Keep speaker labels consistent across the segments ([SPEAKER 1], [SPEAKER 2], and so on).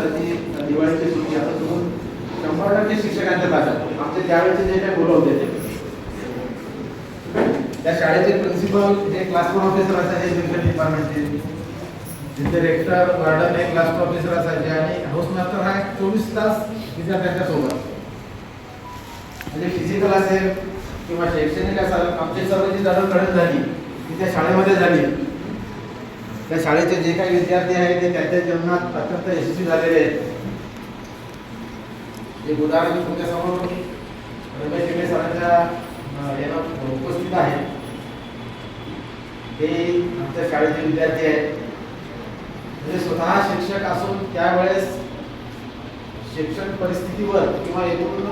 [SPEAKER 1] दिवसाची दिवाळीची सुट्टी आता तुम्ही शंभर टक्के शिक्षकांच्या ताब्यात आमचे त्यावेळेचे जे काही मुलं होते ते. त्या शाळेचे प्रिन्सिपल जे क्लासरूम ऑफिसर असायचे एज्युकेशन डिपार्टमेंटचे तिथे रेक्टर वार्डन हे क्लास ऑफिसर असायचे आणि हाऊस मास्टर हा चोवीस तास विद्यार्थ्यांच्या सोबत. म्हणजे फिजिकल असेल किंवा शैक्षणिक असेल आमची सर्व जी जडणघडण झाली ती त्या शाळेमध्ये झाली. त्या शाळेचे जे काही विद्यार्थी आहेत ते त्यांच्या जीवनात अत्यंत यशस्वी झालेले आहेत. एक उदाहरण मी तुमच्यासमोर रमेश शिंदे सरांच्या अं, उपस्थित आहे. ते आमच्या शाळेचे विद्यार्थी आहेत. म्हणजे स्वतः शिक्षक असून त्यावेळेस शिक्षण परिस्थितीवर किंवा एकूण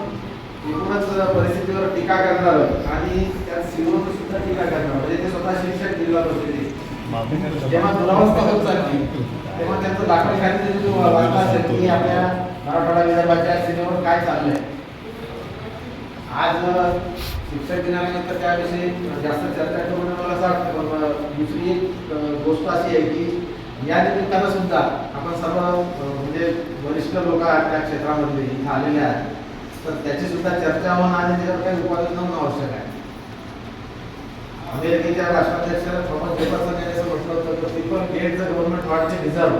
[SPEAKER 1] एकूणच परिस्थितीवर टीका करणार आणि त्यात सीओवर सुद्धा टीका करणार. म्हणजे ते स्वतः शिक्षक दिला होते जेव्हा दुरावस्था होत चालली तेव्हा त्यांचं दाखल खात्याचे जो वार्ता असेल की आपल्या मराठवाडा विदर्भाच्या सीमेवर काय चाललंय आज शिक्षक दिनानिमित्त त्याविषयी जास्त चर्चा करू मला असं वाटतं दुसरी एक गोष्ट अशी आहे की या निमित्तानं सुद्धा आपण सर्व म्हणजे वरिष्ठ लोक आहेत त्या क्षेत्रामध्ये इथं आलेले आहेत. तर त्याची सुद्धा चर्चा होणं आणि त्याच्यावर काही उपाययोजना होणं आवश्यक आहे. अमेरिकेच्या राष्ट्राध्यक्ष थॉमस जेफरसन यांनी असं म्हटलं होतं की people get the government what they deserve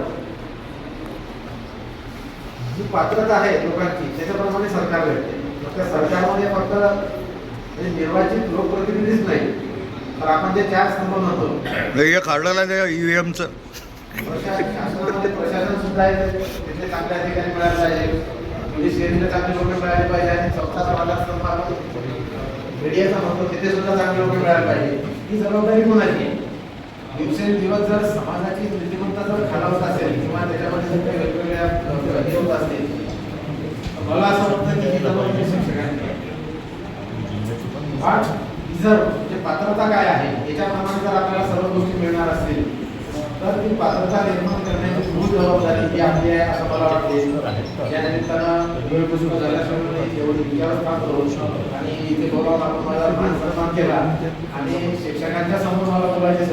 [SPEAKER 1] जी पात्रता आहे लोकांची त्याच्याप्रमाणे सरकार भेटते फक्त सरकारमध्ये फक्त म्हणजे निर्वाचित लोकप्रतिनिधीच नाही. तर आपण जे चार स्तंभ म्हणतो
[SPEAKER 2] हे काढलेलं आहे ईव्हीएमचं.
[SPEAKER 1] शासनामध्ये प्रशासन सुद्धा आहे तिथले चांगले अधिकारी मिळाले पाहिजे. ज्युडिशियरीला चांगले लोक मिळाले पाहिजे आणि चौथा समाजात आपण मीडियाचा म्हणतो तिथे सुद्धा चांगले लोक मिळायला पाहिजे. ही जबाबदारी कोणाची आहे? दिवसेंदिवस जर समाजाची नीतिमत्ता जर खालावत असेल किंवा त्याच्यामध्ये जर काही वेगवेगळ्या हे होत असतील मला असं वाटतं की ही जबाबदारी शिक्षकांची जर म्हणजे पात्रता काय आहे? याच्याप्रमाणे जर आपल्याला सर्व गोष्टी मिळणार असतील तर ती पात्रता निर्माण करण्याची मूळ जबाबदारी ही आपली आहे असं मला वाटते. या निमित्तानं वेळ पुष्प झाल्याशिवाय एवढी विचार काम करू आणि मला केला. आणि शिक्षकांच्या समोर मला बोलायची